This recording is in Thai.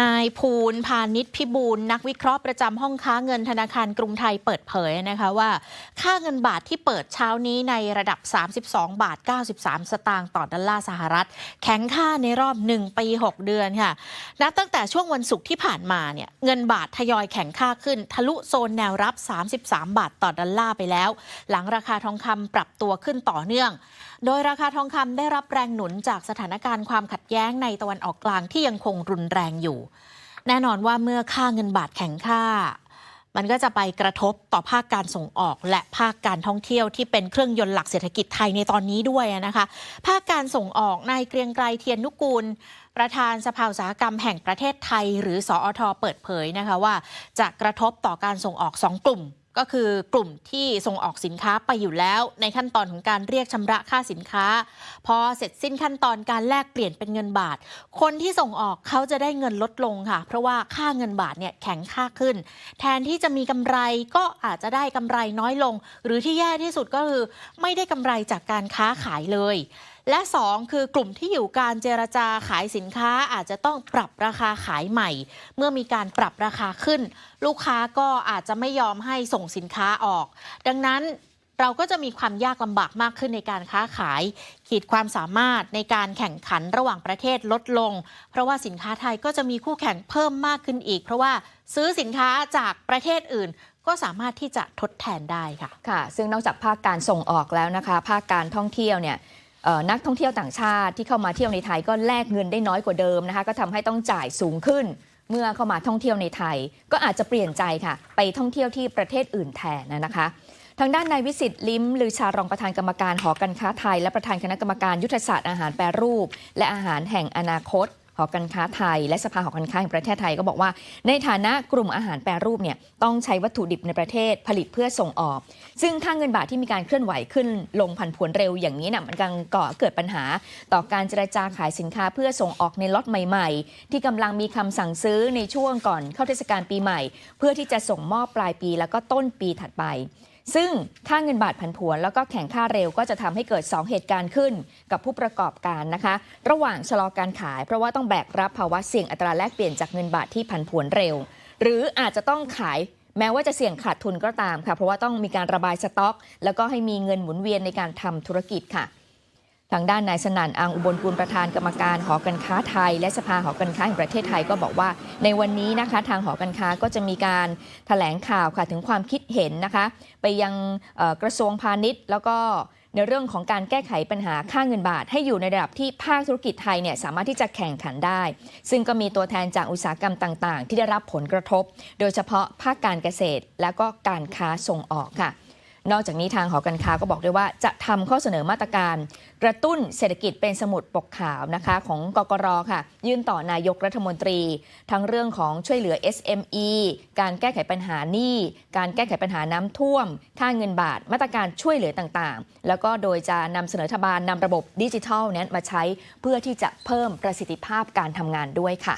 นายภูลพาณิชย์พิบูลนักวิเคราะห์ประจำห้องค้าเงินธนาคารกรุงไทยเปิดเผยนะคะว่า ค่าเงินบาทที่เปิดเช้านี้ในระดับ 32 บาท 93 สตางค์ต่อดอลลาร์สหรัฐ แข็งค่าในรอบ 1 ปี 6 เดือนค่ะ นับตั้งแต่ช่วงวันศุกร์ที่ผ่านมาเนี่ยเงินบาททยอยแข็งค่าขึ้น ทะลุโซนแนวรับ 33 บาทต่อดอลลาร์ไปแล้ว หลังราคาทองคำปรับตัวขึ้นต่อเนื่อง โดยราคาทองคำได้รับแรงหนุนจากสถานการณ์ความขัดแย้งในตะวันออกกลางที่ยังคงรุนแรงอยู่ แน่นอนว่าเมื่อค่าเงินบาทแข็งค่า มันก็จะไปกระทบต่อภาคการส่งออก และภาคการท่องเที่ยวที่เป็นเครื่องยนต์หลักเศรษฐกิจไทยในตอนนี้ด้วยนะคะ ภาคการส่งออกนายเกรียงไกรเทียนนุกูลประธานสภาอุตสาหกรรมแห่งประเทศไทย หรือสอทเปิดเผยนะคะว่า จะกระทบต่อการส่งออก 2 กลุ่ม ก็คือกลุ่มที่ส่งออกสินค้าไปอยู่แล้ว ในขั้นตอนของการเรียกชำระค่าสินค้า พอเสร็จสิ้นขั้นตอนการแลกเปลี่ยนเป็นเงินบาท คนที่ส่งออกเขาจะได้เงินลดลงค่ะ เพราะว่าค่าเงินบาทเนี่ยแข็งค่าขึ้น แทนที่จะมีกำไรก็อาจจะได้กำไรน้อยลง หรือที่แย่ที่สุดก็คือ ไม่ได้กำไรจากการค้าขายเลย และ 2 คือกลุ่มที่อยู่การเจรจาขายสินค้าอาจจะต้องปรับราคาขายใหม่ เมื่อมีการปรับราคาขึ้น ลูกค้าก็อาจจะไม่ยอมให้ส่งสินค้าออก ดังนั้นเราก็จะมีความยากลำบากมากขึ้นในการค้าขาย ขีดความสามารถในการแข่งขันระหว่างประเทศลดลง เพราะว่าสินค้าไทยก็จะมีคู่แข่งเพิ่มมากขึ้นอีก เพราะว่าซื้อสินค้าจากประเทศอื่นก็สามารถที่จะทดแทนได้ค่ะ ค่ะ ซึ่งนอกจากภาคการส่งออกแล้วนะคะ ภาคการท่องเที่ยวเนี่ย นักท่องเที่ยวต่างชาติที่เข้ามาเที่ยวในไทยก็แลกเงินได้น้อยกว่าเดิมนะคะก็ทำให้ต้องจ่ายสูงขึ้น เมื่อเข้ามาท่องเที่ยวในไทย ก็อาจจะเปลี่ยนใจค่ะ ไปท่องเที่ยวที่ประเทศอื่นแทนนะคะทางด้านนายวิสิตลิ้มลือชารองประธานกรรมการหอการค้าไทย และประธานคณะกรรมการยุทธศาสตร์อาหารแปรรูป และอาหารแห่งอนาคต หอการค้าไทย และสภาหอการค้าแห่งประเทศไทยก็บอกว่า ในฐานะกลุ่มอาหารแปรรูปเนี่ยต้องใช้วัตถุดิบในประเทศผลิตเพื่อส่งออก ซึ่งค่าเงินบาทที่มีการเคลื่อนไหวขึ้นลงผันผวนเร็วอย่างนี้น่ะมันกำลังก่อเกิดปัญหา ต่อการเจรจาขายสินค้าเพื่อส่งออกในล็อตใหม่ ๆ ที่กำลังมีคำสั่งซื้อในช่วงก่อนเข้าเทศกาลปีใหม่ เพื่อที่จะส่งมอบปลายปีแล้วก็ต้นปีถัดไป ซึ่งค่าเงินบาทผันผวนแล้วก็แข่งค่าเร็วก็จะทำให้เกิด 2 เหตุการณ์ขึ้นกับผู้ประกอบการนะคะ ระหว่างชะลอการขาย เพราะว่าต้องแบกรับภาวะเสี่ยงอัตราแลกเปลี่ยนจากเงินบาทที่ผันผวนเร็ว หรืออาจจะต้องขายแม้ว่าจะเสี่ยงขาดทุนก็ตามค่ะ เพราะว่าต้องมีการระบายสต็อก แล้วก็ให้มีเงินหมุนเวียนในการทำธุรกิจค่ะ ทางด้านนายสนั่นอังอุบลกุลประธานกรรมการหอการค้าไทย และสภาหอการค้าแห่งประเทศไทยก็บอกว่า ในวันนี้นะคะทางหอการค้าก็จะมีการแถลงข่าวค่ะถึงความคิดเห็นนะคะ ไปยังกระทรวงพาณิชย์ แล้วก็ในเรื่องของการแก้ไขปัญหาค่าเงินบาท ให้อยู่ในระดับที่ภาคธุรกิจไทยเนี่ยสามารถที่จะแข่งขันได้ ซึ่งก็มีตัวแทนจากอุตสาหกรรมต่าง ๆ ที่ได้รับผลกระทบ โดยเฉพาะภาคการเกษตร และก็การค้าส่งออกค่ะ นอกจากนี้ทางหอการค้าก็บอกด้วยว่าจะทำข้อเสนอมาตรการ กระตุ้นเศรษฐกิจเป็นสมุดปกขาวนะคะของกกรค่ะ ยื่นต่อนายกรัฐมนตรี ทั้งเรื่องของช่วยเหลือ SME การแก้ไขปัญหาหนี้ การแก้ไขปัญหาน้ำท่วม ค่าเงินบาท มาตรการช่วยเหลือต่างๆ แล้วก็โดยจะนำเสนอรัฐบาลนำระบบดิจิทัลนั้นมาใช้เพื่อที่จะเพิ่มประสิทธิภาพการทำงานด้วยค่ะ